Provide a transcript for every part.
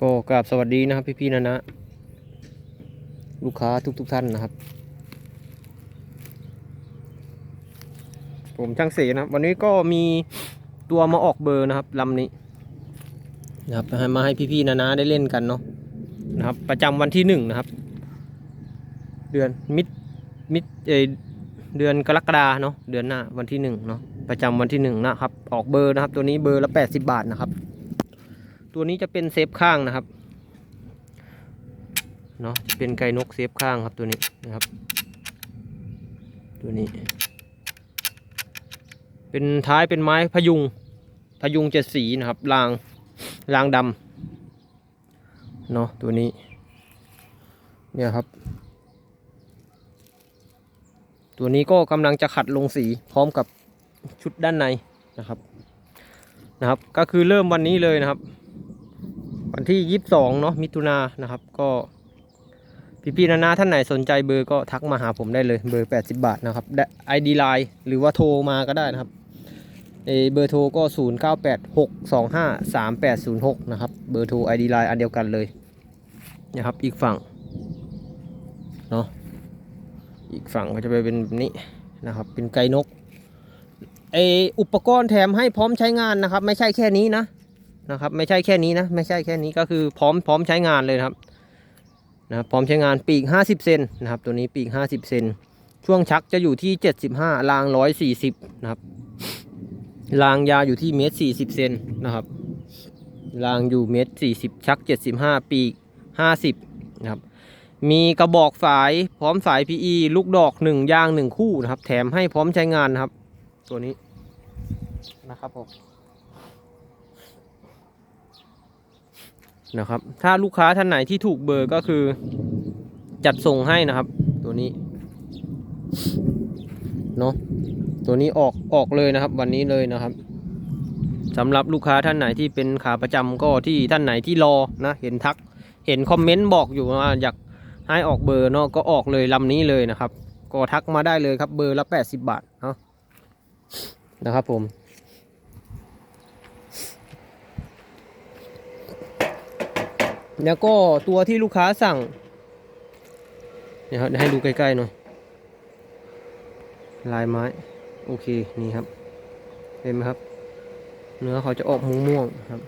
ก็กราบสวัสดีนะครับ พี่ๆนะนะ ลูกค้าทุกๆท่านนะครับ ผมช่างเสนะครับ วันนี้ก็มีตัวมาออกเบอร์นะครับลำนี้นะครับมาให้พี่ๆนะนะได้เล่นกันเนาะนะครับ ประจำวันที่หนึ่งนะครับ เดือนมิดมิดเอเดือนกรกฎาเนาะเดือนหน้าวันที่หนึ่งเนาะประจำวันที่หนึ่งนะครับ ออกเบอร์นะครับ ตัวนี้เบอร์ละแปดสิบาทนะครับ ตัวนี้จะเป็นเซฟข้างนะครับเนาะจะเป็นไก่นกเซฟข้างครับตัวนี้นะครับ ตัวนี้ เป็นท้ายเป็นไม้พยุงพยุงเจ็ดสีนะครับรางรางดำเนาะตัวนี้ เนี่ยครับ ตัวนี้ก็กำลังจะขัดลงสีพร้อมกับชุดด้านในนะครับนะครับ ก็คือเริ่มวันนี้เลยนะครับ วันที่ยี่สิบสองเนาะมิถุนานะครับก็พี่ๆนานาท่านไหนสนใจเบอร์ก็ทักมาหาผมได้เลยเบอร์ 80 บาทนะครับไอดีไลน์หรือว่าโทรมาก็ได้นะครับเบอร์โทรก็ 0 9 8 6 2 5 3 8 0 6 นะครับ เบอร์โทรไอดีไลน์อันเดียวกันเลยนะครับ อีกฝั่งเนาะอีกฝั่งก็จะไปเป็นแบบนี้นะครับ เป็นไก่นกไออุปกรณ์แถมให้พร้อมใช้งานนะครับ ไม่ใช่แค่นี้นะ นะครับ ไม่ใช่แค่นี้นะ ไม่ใช่แค่นี้ก็คือพร้อมพร้อมใช้งานเลยครับนะครับ พร้อมใช้งานปีก 50 เซนนะครับ ตัวนี้ปีก 50 เซนช่วงชักจะอยู่ที่ 75ราง140นะครับรางยาวอยู่ที่เมตร40เซนนะครับรางอยู่เมตร40ชัก75ปีก50นะครับมีกระบอกฝายพร้อมสาย PE ลูกดอก1ยาง1คู่นะครับ แถมให้พร้อมใช้งานนะครับ ตัวนี้นะครับผม นะครับ ถ้าลูกค้าท่านไหนที่ถูกเบอร์ก็คือ จัดส่งให้นะครับ ตัวนี้เนาะตัวนี้ออกออกเลยนะครับ วันนี้เลยนะครับสำหรับลูกค้าท่านไหนที่เป็นขาประจำก็ที่ท่านไหนที่รอนะเห็นทัก เห็นคอมเมนต์บอกอยู่ว่าอยากให้ออกเบอร์เนาะก็ออกเลยลำนี้เลยนะครับ ก็ทักมาได้เลยครับเบอร์ละ 80 บาทเนาะนะครับผม แล้วก็ตัวที่ลูกค้าสั่งเนี่ยครับให้ดูใกล้ๆหน่อย ลายไม้ โอเค นี่ครับ เห็นไหมครับ เนื้อเขาจะออกม่วงๆครับ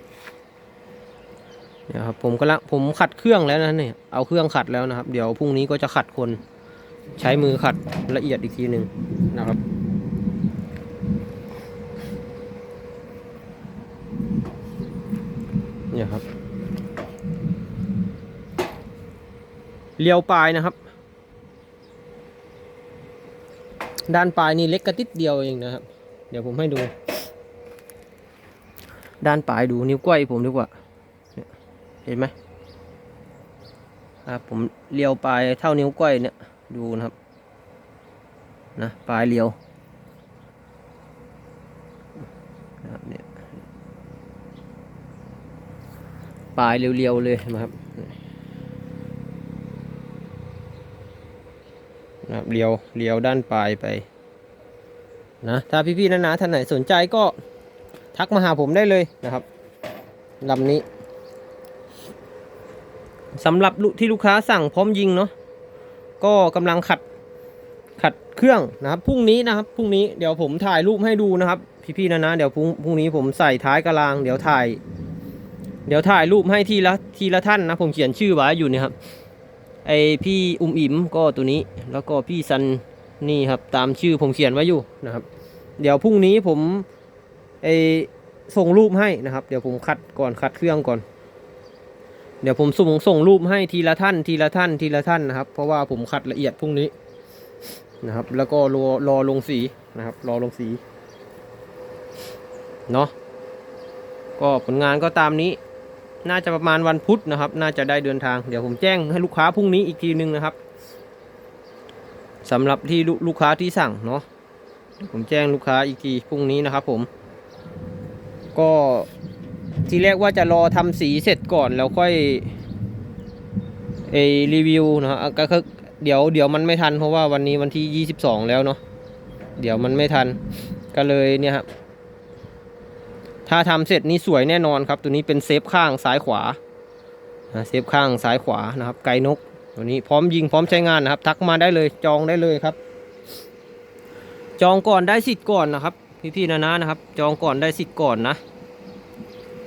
เนี่ยครับผมก็ละผมขัดเครื่องแล้วนะเนี่ยเอาเครื่องขัดแล้วนะครับ เดี๋ยวพรุ่งนี้ก็จะขัดคน ใช้มือขัดละเอียดอีกทีหนึ่งนะครับเนี่ยครับ เลียวปลายนะครับ ด้านปลายนี่เล็กกระติดเดียวเองนะครับ เดี๋ยวผมให้ดู ด้านปลายดูนิ้วก้อยผมดีกว่าเห็นไหมครับผมเลียวปลายเท่านิ้วก้อยเนี่ยดูนะครับนะปลายเลียวนะครับเนี่ยปลายเรียวๆเลยนะครับ นะครับเลียวเลียวด้านปลายไปนะถ้าพี่ๆนะนะท่านไหนสนใจก็ทักมาหาผมได้เลยนะครับลำนี้สำหรับที่ลูกค้าสั่งพร้อมยิงเนาะก็กำลังขัดขัดเครื่องนะครับพรุ่งนี้นะครับพรุ่งนี้เดี๋ยวผมถ่ายรูปให้ดูนะครับ พี่ๆนะนะเดี๋ยวพรุ่งพรุ่งนี้ผมใส่ท้ายกระลาง เดี๋ยวถ่าย เดี๋ยวถ่ายรูปให้ทีละทีละท่านนะผมเขียนชื่อไว้อยู่นี่ครับ ไอพี่อุ้มอิ๋มก็ตัวนี้ แล้วก็พี่ซันนี่ครับตามชื่อผมเขียนไว้อยู่นะครับ เดี๋ยวพรุ่งนี้ผมไอส่งรูปให้นะครับ เดี๋ยวผมคัดก่อนคัดเครื่องก่อน เดี๋ยวผมส่งส่งรูปให้ทีละท่าน ทีละท่านทีละท่านนะครับ เพราะว่าผมคัดละเอียดพรุ่งนี้นะครับ แล้วก็รอรอลงสีนะครับ รอลงสีเนาะก็ผลงานก็ตามนี้ น่าจะประมาณวันพุธนะครับ น่าจะได้เดินทาง เดี๋ยวผมแจ้งให้ลูกค้าพรุ่งนี้อีกทีนึงนะครับสำหรับที่ลูกค้าที่สั่งเนาะผมแจ้งลูกค้าอีกทีพรุ่งนี้นะครับ ผม ก็ทีแรกว่าจะรอทำสีเสร็จก่อนแล้วค่อยเอรีวิวนะฮะก็คือเดี๋ยวเดี๋ยวมันไม่ทันเพราะว่าวันนี้วันที่ 22 แล้วเนาะเดี๋ยวมันไม่ทันก็เลยเนี่ยครับ ถ้าทำเสร็จนี่สวยแน่นอนครับ ตัวนี้เป็นเซฟข้างซ้ายขวาเซฟข้างซ้ายขวานะครับ ไก่นก ตัวนี้พร้อมยิงพร้อมใช้งานนะครับ ทักมาได้เลยจองได้เลยครับ จองก่อนได้สิทธิ์ก่อนนะครับ พี่ๆนะนะนะครับ จองก่อนได้สิทธิ์ก่อนนะ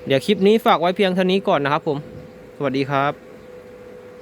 เดี๋ยวคลิปนี้ฝากไว้เพียงเท่านี้ก่อนนะครับผม สวัสดีครับ